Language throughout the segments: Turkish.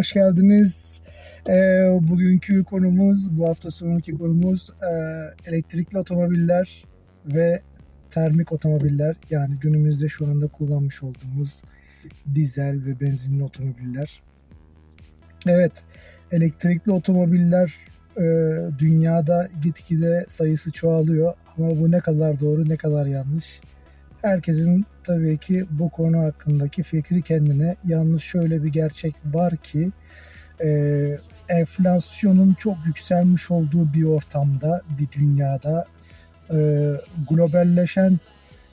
hoş geldiniz. Ee, bugünkü konumuz, bu hafta sonraki konumuz e, elektrikli otomobiller ve termik otomobiller. Yani günümüzde şu anda kullanmış olduğumuz dizel ve benzinli otomobiller. Evet, elektrikli otomobiller e, dünyada gitgide sayısı çoğalıyor. Ama bu ne kadar doğru, ne kadar yanlış? Herkesin tabii ki bu konu hakkındaki fikri kendine. Yalnız şöyle bir gerçek var ki e, enflasyonun çok yükselmiş olduğu bir ortamda, bir dünyada e, globalleşen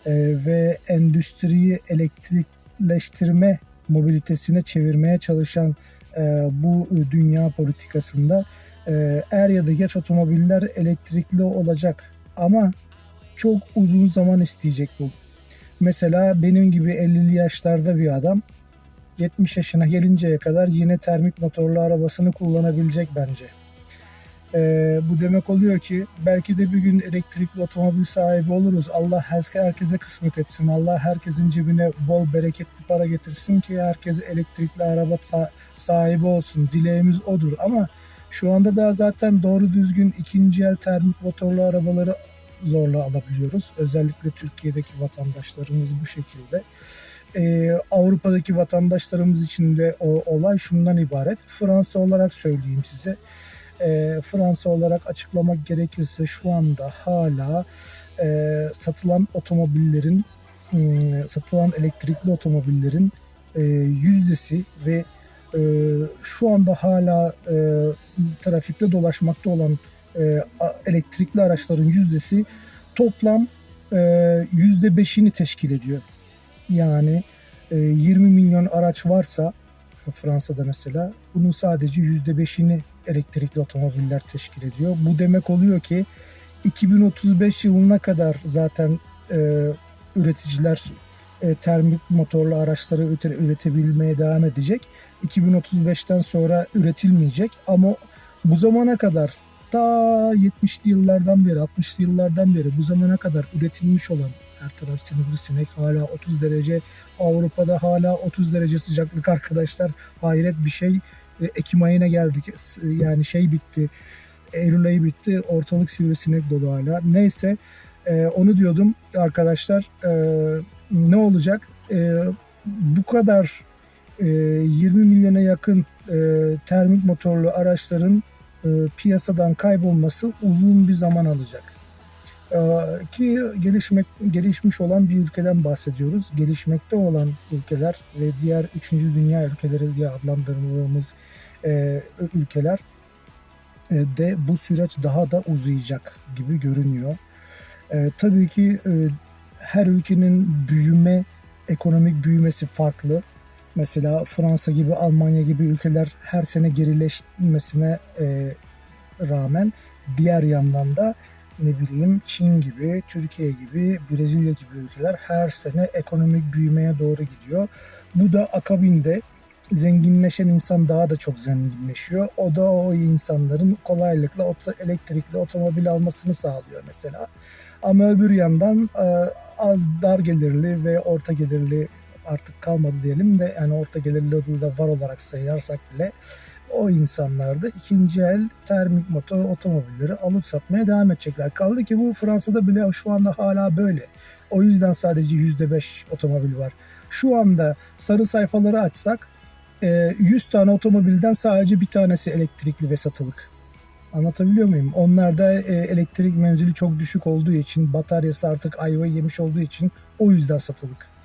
e, ve endüstriyi elektrikleştirme mobilitesine çevirmeye çalışan e, bu dünya politikasında e, er ya da geç otomobiller elektrikli olacak ama çok uzun zaman isteyecek bu. Mesela benim gibi 50'li yaşlarda bir adam 70 yaşına gelinceye kadar yine termik motorlu arabasını kullanabilecek bence. Ee, bu demek oluyor ki belki de bir gün elektrikli otomobil sahibi oluruz. Allah herkese kısmet etsin. Allah herkesin cebine bol bereketli para getirsin ki herkes elektrikli araba sahibi olsun. Dileğimiz odur ama şu anda da zaten doğru düzgün ikinci el termik motorlu arabaları zorla alabiliyoruz. Özellikle Türkiye'deki vatandaşlarımız bu şekilde. Ee, Avrupa'daki vatandaşlarımız için de o olay şundan ibaret. Fransa olarak söyleyeyim size. Ee, Fransa olarak açıklamak gerekirse şu anda hala e, satılan otomobillerin e, satılan elektrikli otomobillerin e, yüzdesi ve e, şu anda hala e, trafikte dolaşmakta olan e, elektrikli araçların yüzdesi toplam e, yüzde beşini teşkil ediyor. Yani e, 20 milyon araç varsa Fransa'da mesela bunun sadece yüzde beşini elektrikli otomobiller teşkil ediyor. Bu demek oluyor ki 2035 yılına kadar zaten e, üreticiler e, termik motorlu araçları üretebilmeye devam edecek. 2035'ten sonra üretilmeyecek ama bu zamana kadar ta 70'li yıllardan beri 60'lı yıllardan beri bu zamana kadar üretilmiş olan her taraf sivrisinek hala 30 derece. Avrupa'da hala 30 derece sıcaklık arkadaşlar. Hayret bir şey. E, Ekim ayına geldik. Yani şey bitti. Eylül ayı bitti. Ortalık sivrisinek dolu hala. Neyse e, onu diyordum arkadaşlar. E, ne olacak? Bu kadar 20 milyona yakın termik motorlu araçların e, piyasadan kaybolması uzun bir zaman alacak. E, ki gelişmek gelişmiş olan bir ülkeden bahsediyoruz. Gelişmekte olan ülkeler ve diğer 3. dünya ülkeleri diye adlandırdığımız e, ülkeler de bu süreç daha da uzayacak gibi görünüyor. tabii ki her ülkenin büyüme, ekonomik büyümesi farklı. Mesela Fransa gibi, Almanya gibi ülkeler her sene gerileşmesine e, rağmen diğer yandan da ne bileyim Çin gibi, Türkiye gibi, Brezilya gibi ülkeler her sene ekonomik büyümeye doğru gidiyor. Bu da akabinde zenginleşen insan daha da çok zenginleşiyor. O da o insanların kolaylıkla elektrikli otomobil almasını sağlıyor mesela. Ama öbür yandan e, az dar gelirli ve orta gelirli artık kalmadı diyelim de yani orta gelirli da var olarak sayarsak bile o insanlar da ikinci el termik motor otomobilleri alıp satmaya devam edecekler. Kaldı ki bu Fransa'da bile şu anda hala böyle. O yüzden sadece %5 otomobil var. Şu anda sarı sayfaları açsak 100 e, tane otomobilden sadece bir tanesi elektrikli ve satılık. Anlatabiliyor muyum? Onlarda e, elektrik menzili çok düşük olduğu için, bataryası artık ayva yemiş olduğu için o yüzden satılık.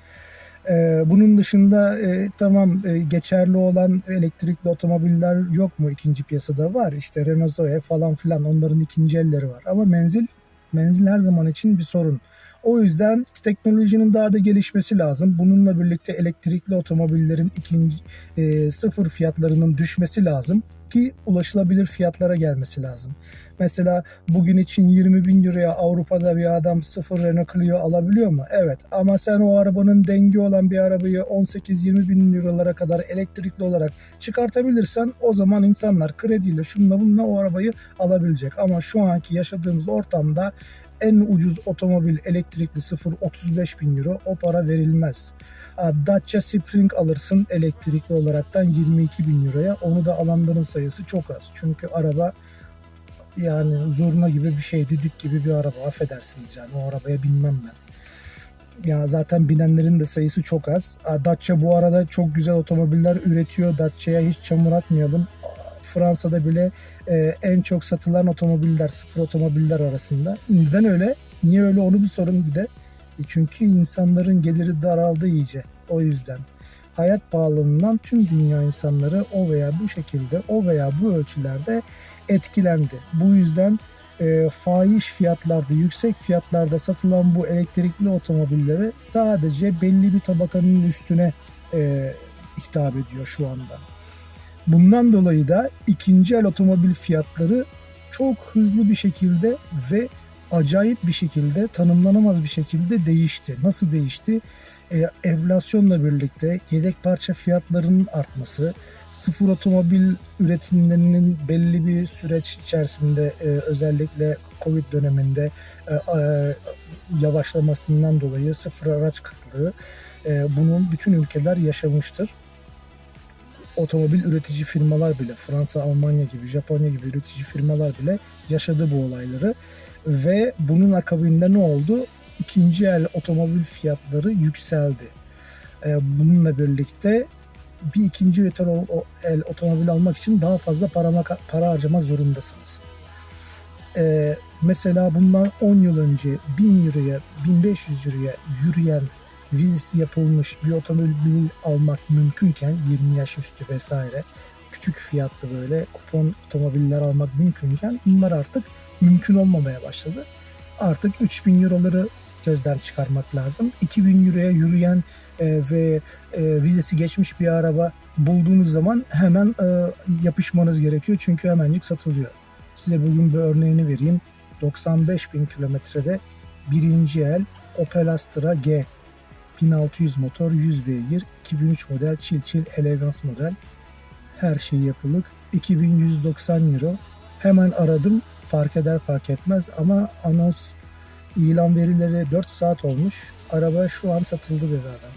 Ee, bunun dışında e, tamam e, geçerli olan elektrikli otomobiller yok mu ikinci piyasada var işte Renault Zoe falan filan onların ikinci elleri var ama menzil menzil her zaman için bir sorun. O yüzden teknolojinin daha da gelişmesi lazım. Bununla birlikte elektrikli otomobillerin ikinci e, sıfır fiyatlarının düşmesi lazım ki ulaşılabilir fiyatlara gelmesi lazım. Mesela bugün için 20 bin liraya Avrupa'da bir adam sıfır Renault Clio alabiliyor mu? Evet ama sen o arabanın dengi olan bir arabayı 18-20 bin liralara kadar elektrikli olarak çıkartabilirsen o zaman insanlar krediyle şununla bununla o arabayı alabilecek. Ama şu anki yaşadığımız ortamda en ucuz otomobil elektrikli sıfır 35 bin euro o para verilmez. Dacia Spring alırsın elektrikli olaraktan 22 bin euroya. Onu da alanların sayısı çok az. Çünkü araba yani zurna gibi bir şey, düdük gibi bir araba affedersiniz yani o arabaya binmem ben. Ya zaten binenlerin de sayısı çok az. Dacia bu arada çok güzel otomobiller üretiyor. Dacia'ya hiç çamur atmayalım. Fransa'da bile e, en çok satılan otomobiller, sıfır otomobiller arasında. Neden öyle? Niye öyle onu bir sorun bir de. Çünkü insanların geliri daraldı iyice. O yüzden. Hayat pahalılığından tüm dünya insanları o veya bu şekilde, o veya bu ölçülerde etkilendi. Bu yüzden e, fahiş fiyatlarda, yüksek fiyatlarda satılan bu elektrikli otomobilleri sadece belli bir tabakanın üstüne e, hitap ediyor şu anda. Bundan dolayı da ikinci el otomobil fiyatları çok hızlı bir şekilde ve acayip bir şekilde tanımlanamaz bir şekilde değişti. Nasıl değişti? E, enflasyonla birlikte yedek parça fiyatlarının artması, sıfır otomobil üretimlerinin belli bir süreç içerisinde e, özellikle Covid döneminde e, e, yavaşlamasından dolayı sıfır araç kıtlığı e, bunun bütün ülkeler yaşamıştır otomobil üretici firmalar bile Fransa, Almanya gibi, Japonya gibi üretici firmalar bile yaşadı bu olayları ve bunun akabinde ne oldu? İkinci el otomobil fiyatları yükseldi. Ee, bununla birlikte bir ikinci el, otomobil almak için daha fazla para, para harcamak zorundasınız. Ee, mesela bundan 10 yıl önce 1000 euroya, 1500 euroya yürüyen vizesi yapılmış bir otomobil almak mümkünken 20 yaş üstü vesaire küçük fiyatlı böyle kupon otomobiller almak mümkünken bunlar artık mümkün olmamaya başladı. Artık 3000 euroları gözden çıkarmak lazım. 2000 euroya yürüyen e, ve e, vizesi geçmiş bir araba bulduğunuz zaman hemen e, yapışmanız gerekiyor. Çünkü hemencik satılıyor. Size bugün bir örneğini vereyim. 95 bin kilometrede birinci el Opel Astra G 1600 motor, 100 beygir, 2003 model, çil çil elegans model. Her şey yapılık. 2190 euro. Hemen aradım. Fark eder fark etmez ama anons ilan verileri 4 saat olmuş. Araba şu an satıldı dedi adam.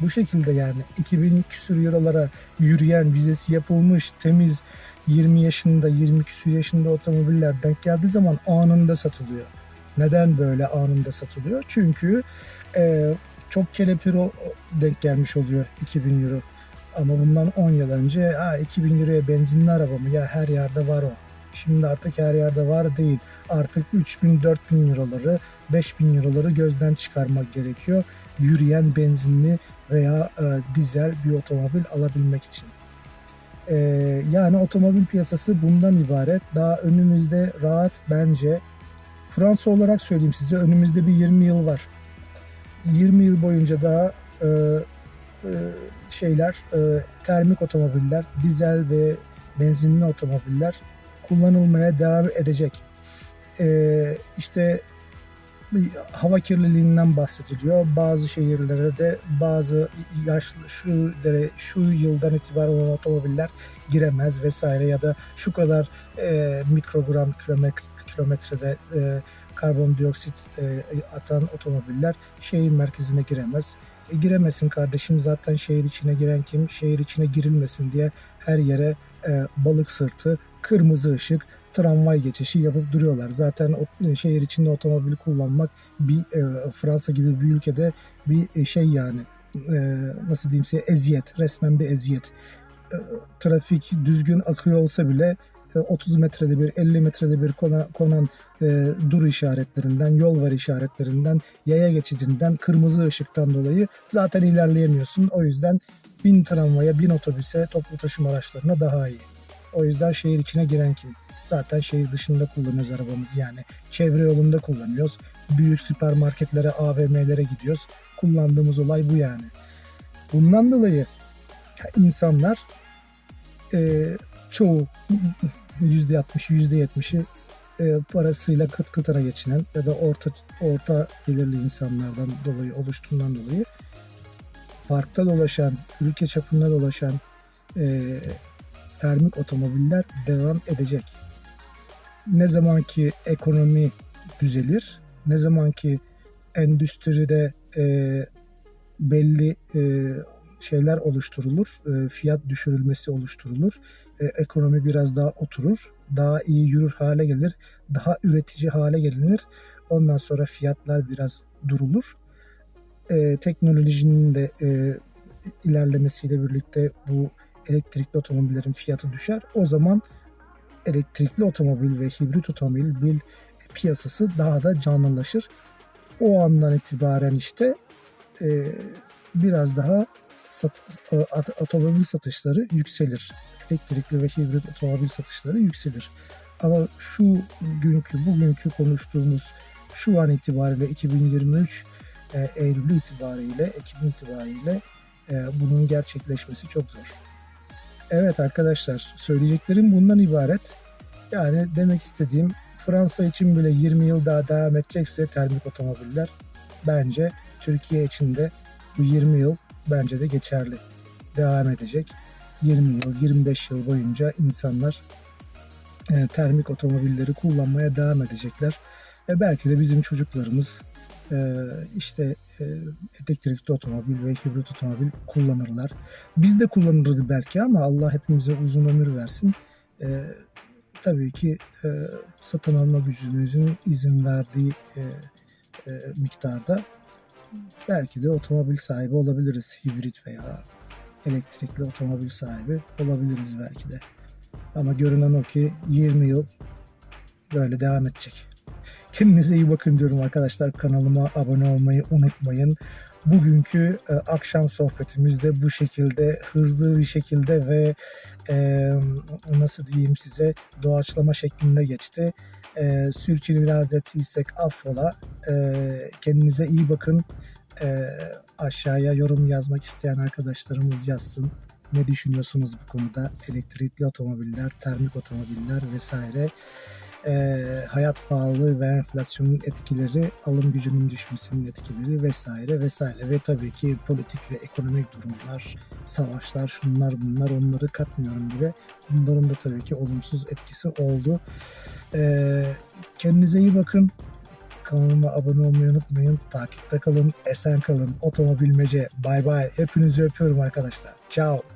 Bu şekilde yani 2000 küsür eurolara yürüyen, vizesi yapılmış, temiz 20 yaşında, 20 küsür yaşında otomobiller denk geldiği zaman anında satılıyor. Neden böyle anında satılıyor? Çünkü e, çok kelepir denk gelmiş oluyor 2000 euro. Ama bundan 10 yıl önce ha, 2000 euroya benzinli araba mı ya her yerde var o. Şimdi artık her yerde var değil. Artık 3000-4000 euroları 5000 euroları gözden çıkarmak gerekiyor. Yürüyen benzinli veya e, dizel bir otomobil alabilmek için. E, yani otomobil piyasası bundan ibaret. Daha önümüzde rahat bence Fransa olarak söyleyeyim size önümüzde bir 20 yıl var. 20 yıl boyunca daha e, e, şeyler e, termik otomobiller, dizel ve benzinli otomobiller kullanılmaya devam edecek. E, işte hava kirliliğinden bahsediliyor. Bazı şehirlere de bazı yaşlı şu dere, şu yıldan itibaren olan otomobiller giremez vesaire ya da şu kadar e, mikrogram kilometre, kilometrede e, karbondioksit e, atan otomobiller şehir merkezine giremez. E, giremesin kardeşim zaten şehir içine giren kim? Şehir içine girilmesin diye her yere e, balık sırtı, kırmızı ışık, tramvay geçişi yapıp duruyorlar. Zaten e, şehir içinde otomobil kullanmak bir e, Fransa gibi bir ülkede bir e, şey yani e, nasıl diyeyim size eziyet, resmen bir eziyet. E, trafik düzgün akıyor olsa bile 30 metrede bir 50 metrede bir konan, konan e, dur işaretlerinden, yol var işaretlerinden, yaya geçidinden, kırmızı ışıktan dolayı zaten ilerleyemiyorsun. O yüzden bin tramvaya, bin otobüse, toplu taşıma araçlarına daha iyi. O yüzden şehir içine giren kim? Zaten şehir dışında kullanıyoruz arabamızı yani. Çevre yolunda kullanıyoruz. Büyük süpermarketlere, AVM'lere gidiyoruz. Kullandığımız olay bu yani. Bundan dolayı insanlar e, çoğu %60'ı %70'i e, parasıyla kıt kıtara geçinen ya da orta orta gelirli insanlardan dolayı oluştuğundan dolayı parkta dolaşan, ülke çapında dolaşan e, termik otomobiller devam edecek. Ne zaman ki ekonomi düzelir, ne zaman ki endüstride e, belli e, şeyler oluşturulur. E, fiyat düşürülmesi oluşturulur. E, ekonomi biraz daha oturur. Daha iyi yürür hale gelir. Daha üretici hale gelinir. Ondan sonra fiyatlar biraz durulur. E, teknolojinin de e, ilerlemesiyle birlikte bu elektrikli otomobillerin fiyatı düşer. O zaman elektrikli otomobil ve hibrit otomobil piyasası daha da canlılaşır. O andan itibaren işte e, biraz daha sat, e, at- otomobil satışları yükselir. Elektrikli ve hibrit otomobil satışları yükselir. Ama şu günkü, bugünkü konuştuğumuz şu an itibariyle 2023 e, Eylül itibariyle, Ekim itibariyle e, bunun gerçekleşmesi çok zor. Evet arkadaşlar, söyleyeceklerim bundan ibaret. Yani demek istediğim Fransa için bile 20 yıl daha devam edecekse termik otomobiller bence Türkiye için de bu 20 yıl bence de geçerli. Devam edecek. 20 yıl, 25 yıl boyunca insanlar e, termik otomobilleri kullanmaya devam edecekler. Ve belki de bizim çocuklarımız e, işte e, elektrikli otomobil ve hibrit otomobil kullanırlar. Biz de kullanırdı belki ama Allah hepimize uzun ömür versin. E, tabii ki e, satın alma gücümüzün izin verdiği e, miktarda belki de otomobil sahibi olabiliriz. Hibrit veya elektrikli otomobil sahibi olabiliriz belki de. Ama görünen o ki 20 yıl böyle devam edecek. Kendinize iyi bakın diyorum arkadaşlar. Kanalıma abone olmayı unutmayın. Bugünkü e, akşam sohbetimiz de bu şekilde hızlı bir şekilde ve e, nasıl diyeyim size doğaçlama şeklinde geçti. E, sürçüliraz ettiysek affola. E, kendinize iyi bakın. E, aşağıya yorum yazmak isteyen arkadaşlarımız yazsın. Ne düşünüyorsunuz bu konuda? Elektrikli otomobiller, termik otomobiller vesaire. E, hayat pahalılığı ve enflasyonun etkileri, alım gücünün düşmesinin etkileri vesaire vesaire ve tabii ki politik ve ekonomik durumlar, savaşlar, şunlar bunlar onları katmıyorum bile. Bunların da tabii ki olumsuz etkisi oldu. E, kendinize iyi bakın. Kanalıma abone olmayı unutmayın. Takipte kalın, esen kalın. Otomobilmece. Bay bay. Hepinizi öpüyorum arkadaşlar. Ciao.